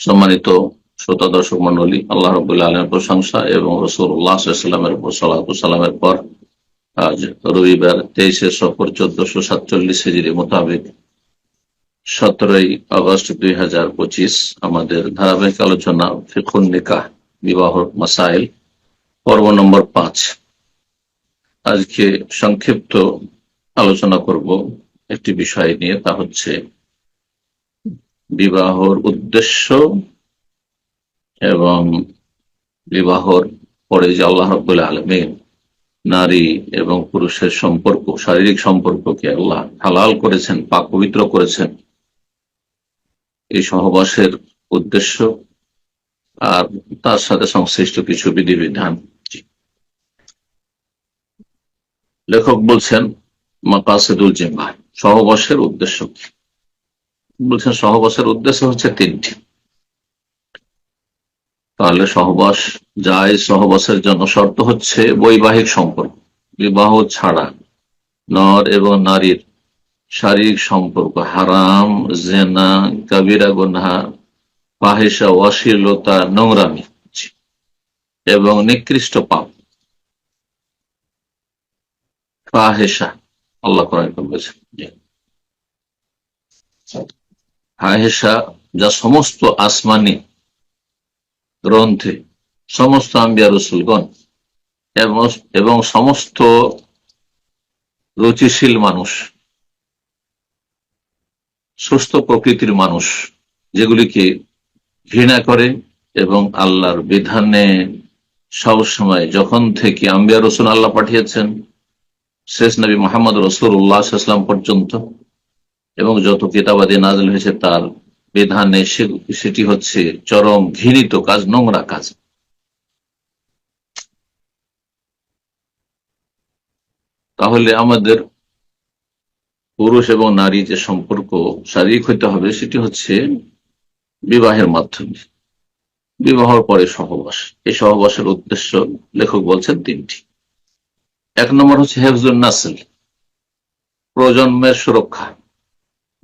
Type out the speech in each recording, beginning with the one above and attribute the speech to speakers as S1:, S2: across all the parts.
S1: সম্মানিত শ্রোতা দর্শক মন্ডলী, আল্লাহ রবুল্লা আলমের প্রশংসা এবং রসুল্লাহ সাল্লামের উপর সালামের পর আজ রবিবার তেইশে সফর চোদ্দশো সাতচল্লিশ হেজির মোতাবেক সতেরোই আগস্ট দুই হাজার পঁচিশ আমাদের ধারাবাহিক আলোচনা ফিখুন নিকাহ, বিবাহ মাসাইল, পর্ব নম্বর পাঁচ। আজকে সংক্ষিপ্ত আলোচনা করব একটি বিষয় নিয়ে, তা হচ্ছে বিবাহর উদ্দেশ্য এবং বিবাহর পরে যে আল্লাহ রব্বুল আলমিন নারী এবং পুরুষের সম্পর্ক, শারীরিক সম্পর্ককে আল্লাহ হালাল করেছেন, পাক পবিত্র করেছেন, এই সহবাসের উদ্দেশ্য আর তার সাথে সংশ্লিষ্ট কিছু বিধিবিধান। লেখক বলছেন, মাকাসেদুল জিম্মা সহবাসের উদ্দেশ্য কি? বলছেন সহবাসের উদ্দেশ্য হচ্ছে তিনটি। তাহলে সহবাস যায় সহবাসের জন্য শর্ত হচ্ছে বৈবাহিক সম্পর্ক, বিবাহ ছাড়া। নর এবং নারীর শারীরিক সম্পর্ক, হারাম, জেনা কাবিরা গুনহা পাহেসা অশ্লীলতা, নোংরামি এবং নিকৃষ্ট পাপ। ফাহেসা আল্লাহ কোরআন বলেছেন ফাহেসা যা সমস্ত আসমানি গ্রন্থে, সমস্ত আম্বিয়া রসুলগণ এবং সমস্ত রুচিশীল মানুষ, সুস্থ প্রকৃতির মানুষ, যেগুলিকে ঘৃণা করে এবং আল্লাহর বিধানে সবসময়, যখন থেকে আম্বিয়া রসুল আল্লাহ পাঠিয়েছেন, শেষ নবী মোহাম্মদ রসুল উল্লাহাম পর্যন্ত এবং যত কিতাবাদি নাজল হয়েছে তার বিধানে সেটি হচ্ছে চরম ঘৃণিত কাজ, নোংরা কাজ। তাহলে আমাদের পুরুষ এবং নারী যে সম্পর্ক শারীরিক হইতে হবে, সেটি হচ্ছে বিবাহের মাধ্যমে। বিবাহর পরে সহবাস। এই সহবাসের উদ্দেশ্য লেখক বলছেন তিনটি। এক নম্বর হচ্ছে হেফজুল নাসল, প্রজন্মের সুরক্ষা।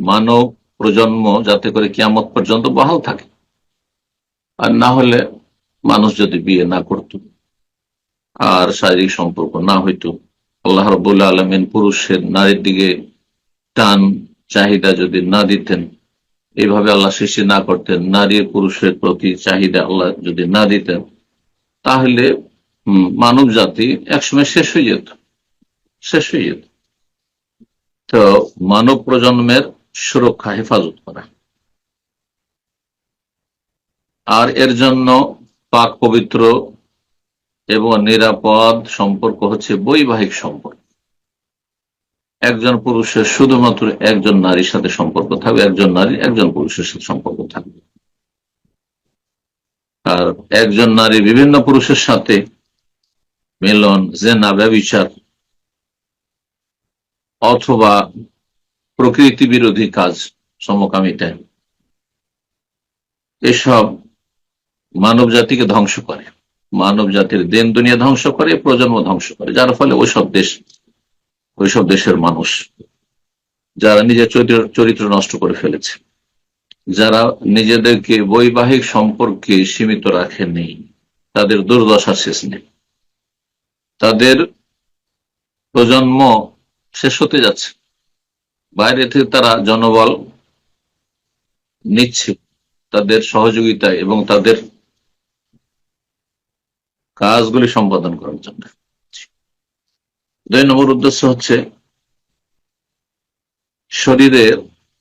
S1: মানব প্রজন্ম যাতে করে কিয়ামত পর্যন্ত বহাল থাকে। আর না হলে মানুষ যদি বিয়ে না করত, আর শারীরিক সম্পর্ক না হইতো, আল্লাহ রবুল্লা আলমিন পুরুষের নারীর দিকে টান, চাহিদা যদি না দিতেন এইভাবে আল্লাহ সৃষ্টি না করতেন, নারী পুরুষের প্রতি চাহিদা আল্লাহ যদি না দিতেন, তাহলে মানব জাতি একসময় শেষ হয়ে যেত, শেষ হয়ে যেত। তো মানব প্রজন্মের সুরক্ষা, হেফাজত করা। আর এর জন্য পাক পবিত্র এবং নিরাপদ সম্পর্ক হচ্ছে বৈবাহিক সম্পর্ক। একজন পুরুষের শুধুমাত্র একজন নারীর সাথে সম্পর্ক থাকবে, একজন নারী একজন পুরুষের সাথে সম্পর্ক থাকবে। আর একজন নারী বিভিন্ন পুরুষের সাথে মিলন, জেনা, ব্যবচার অথবা প্রকৃতি বিরোধী কাজ, সমকামিতা। এসব মানব জাতিকে ধ্বংস করে। মানব জাতির দেন দুনিয়া ধ্বংস করে, প্রজন্ম ধ্বংস করে। যার ফলে ওইসব দেশ, ওইসব দেশের মানুষ, যারা নিজের চরিত্র নষ্ট করে ফেলেছে, যারা নিজেদেরকে বৈবাহিক সম্পর্কে সীমিত রাখেনি তাদের দুর্দশা শেষ নেই। তাদের প্রজন্ম শেষ হতে যাচ্ছে। বাইরে থেকে তারা জনবল নিচ্ছে তাদের সহযোগিতায় এবং তাদের কাজগুলি সম্পাদন করার জন্য। দুই নম্বর উদ্দেশ্য হচ্ছে শরীরের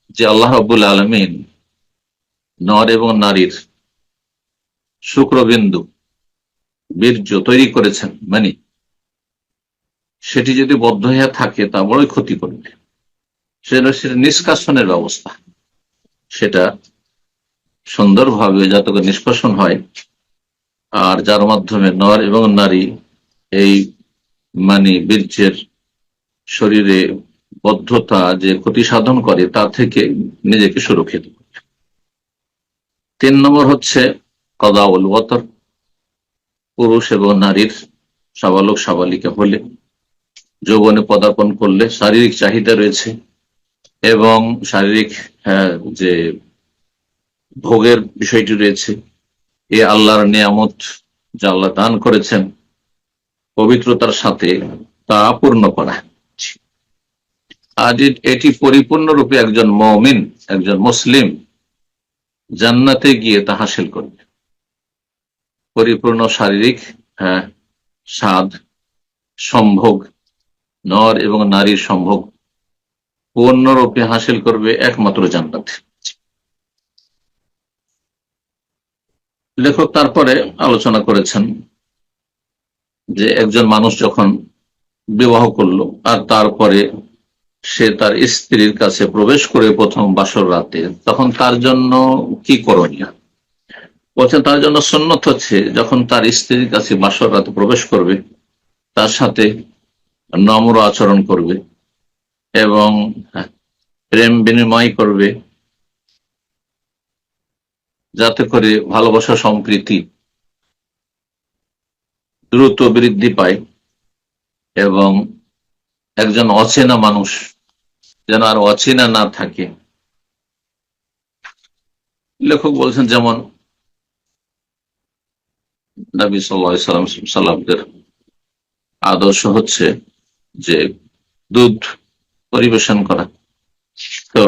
S1: যে আল্লাহ আব্বুল আলমিন নর এবং নারীর শুক্রবিন্দু বীর্য তৈরি করেছেন মানে সেটি যদি বদ্ধ হয়ে থাকে তা বড়ই ক্ষতি করবে সেটা নিষ্কাশনের ব্যবস্থা। সেটা সুন্দরভাবে যাতে নিষ্কাশন হয়, আর যার মাধ্যমে নর এবং নারী এই মানে বীর্যের শরীরে বদ্ধতা যে ক্ষতি সাধন করে, তা থেকে নিজেকে সুরক্ষিত তিন নম্বর হচ্ছে কদাউল ওয়াতর পুরুষ এবং নারীর সাবালক সাবালিকা হলে যৌবনে পদার্পণ করলে শারীরিক চাহিদা রয়েছে। এবং শারীরিক হ্যাঁ, যে ভোগের বিষয়টি রয়েছে এ আল্লাহর নিয়ামত যা আল্লাহ দান করেছেন পবিত্রতার সাথে তা পূর্ণ করা। আজ এটি পরিপূর্ণরূপে একজন মমিন একজন মুসলিম জান্নাতে গিয়ে তা হাসিল করবে। পরিপূর্ণ শারীরিক হ্যাঁ, স্বাদ সম্ভোগ নর এবং নারীর সম্ভোগ পূর্ণরূপে হাসিল করবে একমাত্র জান্নাতে। লেখক তারপরে আলোচনা করেছেন যে একজন মানুষ যখন বিবাহ করল আর তারপরে সে তার স্ত্রীর কাছে প্রবেশ করে প্রথম বাসর রাতে, তখন তার জন্য কি করণীয়? বলছেন, তার জন্য সন্ন্যত হচ্ছে যখন তার স্ত্রীর কাছে বাসর রাতে প্রবেশ করবে, তার সাথে নম্র আচরণ করবে এবং প্রেম বিনিময় করবে। যাতে করে ভালোবাসা সম্প্রীতি দ্রুত বৃদ্ধি পায় এবং একজন অচেনা মানুষ যেন আর অচেনা না থাকে। লেখক বলছেন, যেমন নবী সাল্লাম সাল্লামদের আদর্শ হচ্ছে যে দুধ পরিবেশন করা। তো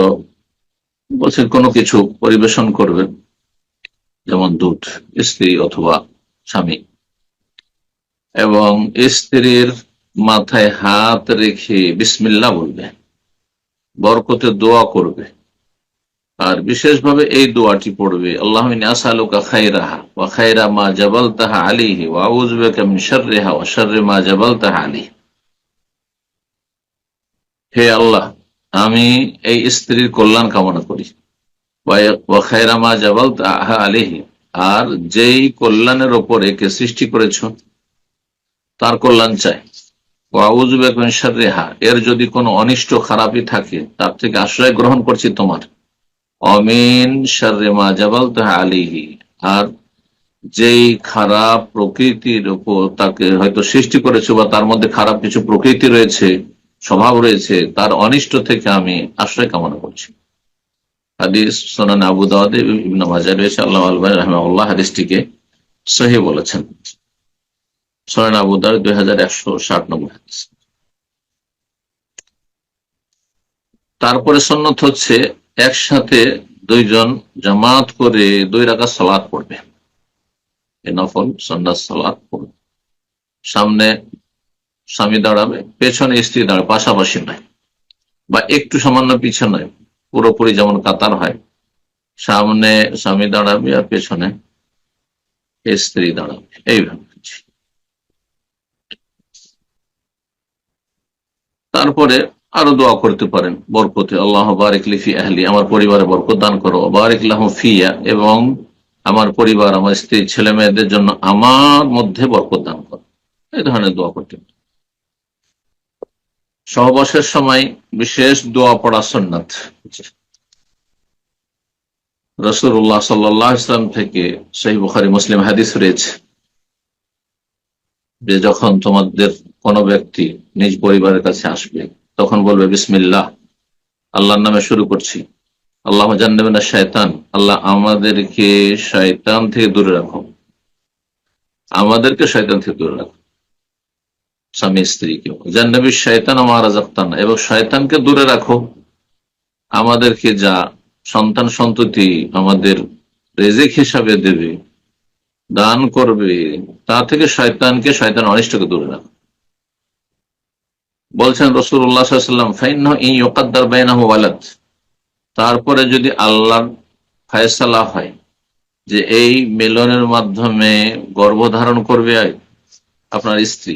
S1: বলছেন কোনো কিছু পরিবেশন করবেন যেমন দুধ, স্ত্রী অথবা স্বামী। এবং স্ত্রীর মাথায় হাত রেখে বিসমিল্লা বলবে, বরকতে দোয়া করবে। আর বিশেষভাবে এই দোয়াটি পড়বে, আল্লাহ আসালুকা খাইরাহা ওয়া খাইরা মা জবাল তাহা আলিহি ওয়া আউযুবিকা মিন শাররিহা ওয়া শাররি মা জাবাল তাহা আলিহি হে আল্লাহ, আমি এই স্ত্রীর কল্যাণ কামনা করি। ওয়া খাইরা মা জাবাল তাহা আলিহি আর যেই কল্যাণের ওপরে কে সৃষ্টি করেছ, তার কল্যাণ চাই। রেহা এর যদি কোনো অনিষ্ট খারাপই থাকে, তার থেকে আশ্রয় গ্রহণ করছি তোমার। অমিন মা জাবাল তাহা আলিহি আর যেই খারাপ প্রকৃতির ওপর তাকে হয়তো সৃষ্টি করেছে বা তার মধ্যে খারাপ কিছু প্রকৃতি রয়েছে স্বভাব রয়েছে, তার অনিষ্ট থেকে আমি আশ্রয় কামনা করছি। হাদিস সোনান আবু দাওয়াদে ইবনে মাজাহ রয়েছে, আল্লাহ আলবাহ রহমাল্লাহ হাদিসটিকে সহি বলেছেন। সোনান আবু দাওয়াদ দুই হাজার একশো ষাট নম্বর হাদিস। তারপরে সন্ন্যত হচ্ছে, একসাথে দুইজন জামাত করে দুই রাখা সালাদ পড়বে। এ নফল সন্ন্যাস সালাদ পড়বে। সামনে স্বামী দাঁড়াবে, পেছনে স্ত্রী দাঁড়াবে, পাশাপাশি নয়। বা একটু সামান্য পিছনে পুরোপুরি যেমন কাতার হয়, সামনে স্বামী দাঁড়াবে আর পেছনে স্ত্রী দাঁড়াবে। এইভাবে তারপরে আরও দোয়া করতে পারেন, বরকতে। আল্লাহ বারিক লিফি আহলি, আমার পরিবারে বরকত দান করো। বারিক ফিয়া, এবং আমার পরিবার, আমার স্ত্রী ছেলে মেয়েদের জন্য আমার মধ্যে বরকত দান করো। এই ধরনের দোয়া করতে সহবাসের সময় বিশেষ দোয়া পড়া সন্ন্যত রসুল্লাহ সাল্লাহ ইসলাম থেকে সেই বুখারি মুসলিম হাদিস রয়েছে যে যখন তোমাদের কোনো ব্যক্তি নিজ পরিবারের কাছে আসবে, তখন বলবে, বিসমিল্লাহ, আল্লাহর নামে শুরু করছি। আল্লাহ জানবেন শয়তান আল্লাহ আমাদেরকে শয়তান থেকে দূরে রাখো। আমাদেরকে শয়তান থেকে দূরে রাখো। স্বামী স্ত্রীকে জান্নবী শয়তান আমার আজাক্তান এবং শয়তানকে দূরে রাখো। আমাদেরকে যা সন্তান সন্ততি আমাদের রেজেক হিসাবে দেবে, দান করবে, তা থেকে শয়তানকে শয়তান অনিষ্টকে দূরে রাখো। বলছেন রসুল্লাহাম ফাইন ইকাদ্দার তারপরে যদি আল্লাহর ফায়সালা হয় যে এই মেলনের মাধ্যমে গর্ভধারণ করবে আপনার স্ত্রী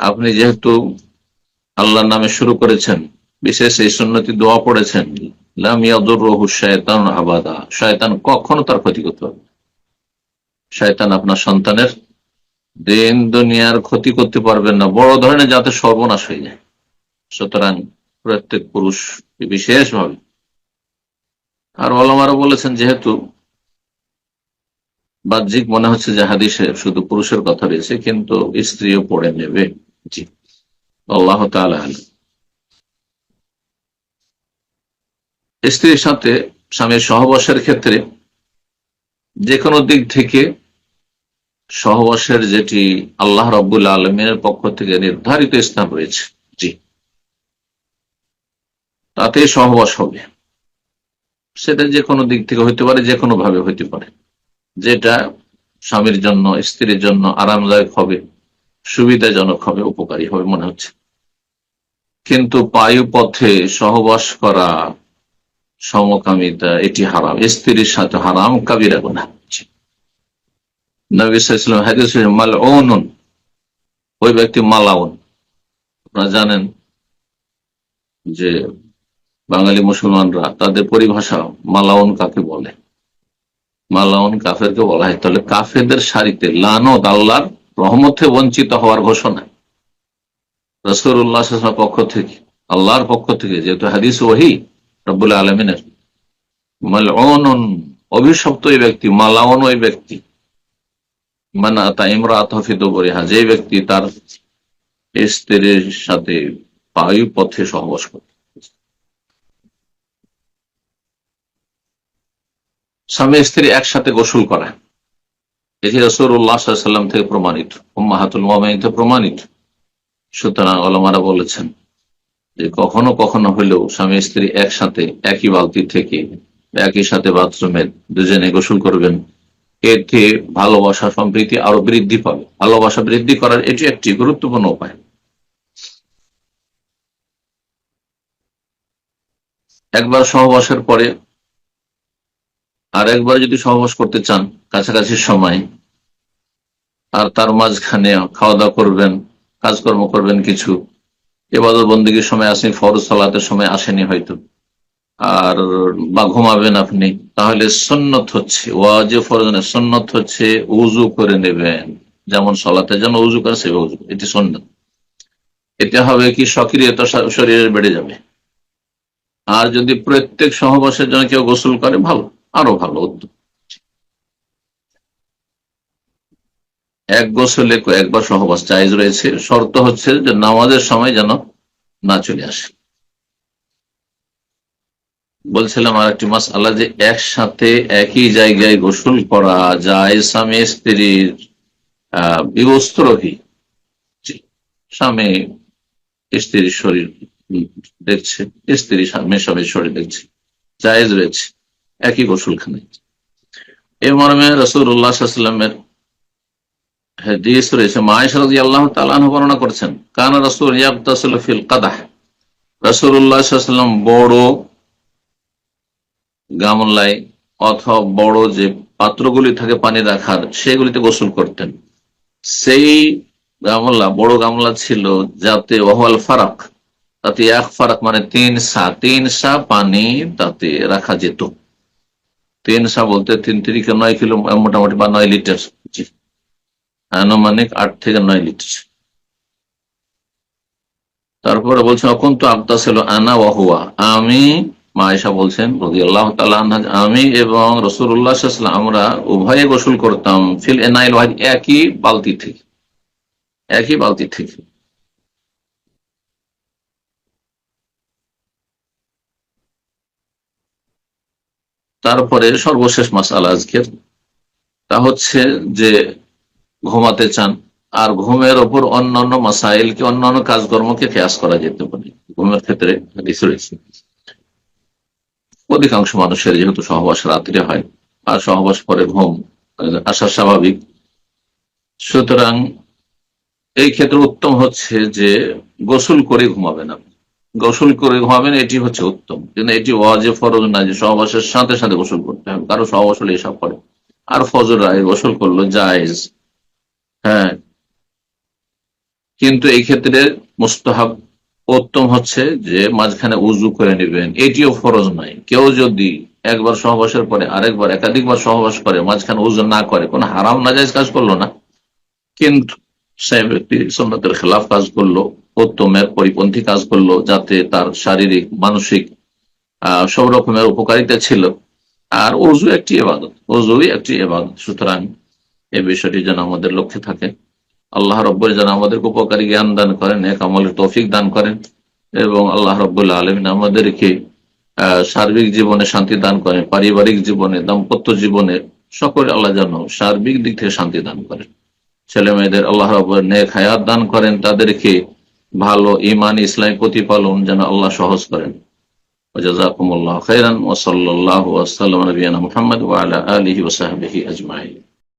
S1: আপনি যেহেতু আল্লাহর নামে শুরু করেছেন, বিশেষ এই সুন্নতি দোয়া পড়েছেন শয়তান কখনো তার ক্ষতি করতে পারবে শয়তান আপনার সন্তানের দিন দুনিয়ার ক্ষতি করতে পারবেন না। বড় ধরনের যাতে সর্বনাশ হয়ে যায়। সুতরাং প্রত্যেক পুরুষ বিশেষভাবে। আর অলমারও বলেছেন যেহেতু বাহ্যিক মনে হচ্ছে যে হাদিসে শুধু পুরুষের কথা রয়েছে, কিন্তু স্ত্রীও পড়ে নেবে। জি। আল্লাহ স্ত্রীর সাথে স্বামীর সহবাসের ক্ষেত্রে যে কোনো দিক থেকে সহবাসের যেটি আল্লাহ রব্বুল আলমিনের পক্ষ থেকে নির্ধারিত স্থান রয়েছে, জি। তাতে সহবাস হবে। সেটা যে কোনো দিক থেকে হইতে পারে যে কোনো ভাবে হইতে পারে। যেটা স্বামীর জন্য, স্ত্রীর জন্য আরামদায়ক হবে। সুবিধাজনক হবে, উপকারী হবে মনে হচ্ছে। কিন্তু পায়ু পথে সহবাস করা সমকামিতা, এটি হারাম। স্ত্রীর সাথে হারাম কাবিরা গোনা নবীলাম হাদিস মাল ওই ব্যক্তি মালাউন। আপনারা জানেন যে বাঙালি মুসলমানরা তাদের পরিভাষা মালাউন কাকে বলে? মালাউন কাফেরকে বলা হয়। তাহলে কাফেরদের সারিতে লানত, আল্লাহর রহমতে বঞ্চিত হওয়ার ঘোষণা। রসুল্লাহ পক্ষ থেকে, আল্লাহর পক্ষ থেকে, যেহেতু হাদিস ওহি, রব্বুল আলমিনের মালন অভিশপ্ত ওই ব্যক্তি, মালাউন ওই ব্যক্তি। মানা তা ইমরাত হফিদ বরিহা যে ব্যক্তি তার স্ত্রীর সাথে বায়ু পথে সহবাস করে। স্বামী স্ত্রী একসাথে গোসল করা এটি থেকে প্রমাণিত প্রমাণিত। সুতরাং আলমারা বলেছেন যে কখনো কখনো হলেও স্বামী স্ত্রী একসাথে, একই বালতি থেকে একই সাথে বাথরুমের দুজনে গোসল করবেন, এতে ভালোবাসা সম্প্রীতি আরও বৃদ্ধি পাবে। ভালোবাসা বৃদ্ধি করার এটি একটি গুরুত্বপূর্ণ উপায়। একবার সহবাসের পরে আর একবার যদি সহবাস করতে চান, কাছাকাছি সময়, আর তার মাঝখানে খাওয়া দাওয়া করবেন, কাজকর্ম করবেন কিছু, এবাদত বন্দীগীর সময় আসেনি, ফরজ সালাতের সময় আসেনি হয়তো, আর বা ঘুমাবেন আপনি, তাহলে সন্ন্যত হচ্ছে, ওয়াজে ফরজনে সন্ন্যত হচ্ছে উজু করে নেবেন। যেমন সলাতে যেন উজু করে সে উজু এটি সন্ন্যত এতে হবে কি, সক্রিয়তা শরীরে বেড়ে যাবে। আর যদি প্রত্যেক সহবাসের জন্য কেউ গোসল করে, ভালো। আরও ভালো উদ্যোগ। এক গোসলে একবার সহবাস চাইজ রয়েছে। শর্ত হচ্ছে যে নামাজের সময় যেন না চলে আসে। বলছিলাম আর একটি মাস আল্লাহ যে একসাথে একই জায়গায় গোসল করা যায় স্বামী স্ত্রীর বিবস্ত্রহী স্বামী, স্ত্রীর শরীর দেখছে, স্ত্রী স্বামী স্বামীর শরীর দেখছে, জায়েজ রয়েছে। একই গোসলখানে। এই মর্মে রসুল্লাহামের হাদিস রয়েছে। আল্লাহ তালান বর্ণনা করছেন, কান রসুল ইয়াবতাসুল ফিল কাদাহ। রসুল্লাহাম বড় গামলায় অথবা বড় যে পাত্রগুলি থাকে পানি রাখার সেগুলিতে গোসল করতেন। সেই গামলা, বড় গামলা ছিল যাতে ওহল ফারাক, তাতে এক ফারাক মানে তিন সা তিন সা পানি তাতে রাখা যেত। তিন সা বলতে তিন তিরিকে নয় কিলো মোটামুটি বা নয় লিটার আনুমানিক আট থেকে নয় লিটার তারপরে বলছেন অকুন্ত আবদা ছিল আনা ওয়াহুয়া আমি মায়েশা বলছেন আল্লাহ আমি এবং রসুল্লাহ আমরা উভয়ে গোসল করতাম ফিল এনাইল একই বালতি থেকে, একই বালতি থেকে। তারপরে সর্বশেষ মাসাল আজকের। তা হচ্ছে যে ঘুমাতে চান, আর ঘুমের ওপর অন্যান্য মাসাইলকে, অন্যান্য কাজকর্মকে খেয়াস করা যেতে পারে। ঘুমের ক্ষেত্রে অধিকাংশ মানুষের যেহেতু সহবাস রাত্রে হয়, আর সহবাস পরে ঘুম আসা স্বাভাবিক। সুতরাং এই ক্ষেত্রে উত্তম হচ্ছে যে গোসল করে ঘুমাবেন আপনি। গোসল করে ঘুমাবেন, এটি হচ্ছে উত্তম। কিন্তু এটি ওয়াজে ফরজ না যে সহবাসের সাথে সাথে গোসল করতে হবে। কারও সহবাস হলে এসব করে। আর ফজর রায় গোসল করল জায়েজ। হ্যাঁ। কিন্তু এই ক্ষেত্রে মুস্তাহাব উত্তম হচ্ছে যে মাঝখানে উজু করে নেবেন। এটিও ফরজ নাই কেউ যদি একবার সহবাসের পরে আরেকবার একাধিকবার সহবাস করে, মাঝখানে উজু না করে, কোনো হারাম নাজাইজ কাজ করল না। কিন্তু সে ব্যক্তি সন্ন্যতের খেলাফ কাজ করল। উত্তমের পরিপন্থী কাজ করল যাতে তার শারীরিক, মানসিক সব রকমের উপকারিতা ছিল। আর অজু একটি এবাদত অজুই একটি এবাদত সুতরাং এই বিষয়টি যেন আমাদের লক্ষ্যে থাকে। আল্লাহ রব্বর যেন আমাদেরকে উপকারী জ্ঞান দান করেন এক আমলের তৌফিক দান করেন এবং আল্লাহ রব্বুল্লাহ আলমিন আমাদেরকে সার্বিক জীবনে শান্তি দান করেন, পারিবারিক জীবনে, দাম্পত্য জীবনে, সকলে আল্লাহ যেন সার্বিক দিক থেকে শান্তি দান করেন। ছেলে মেয়েদের আল্লাহ রব্বুর নেক হায়াত দান করেন, তাদেরকে ভালো ইমান ইসলাম প্রতিপালন যেন আল্লাহ সহজ করেন। ওজাজাকুমুল্লাহ খাইরান ওসল্লাহ ওয়াসাল্লাম নবীনা মুহাম্মদ ওয়া আলা আলিহি ওয়া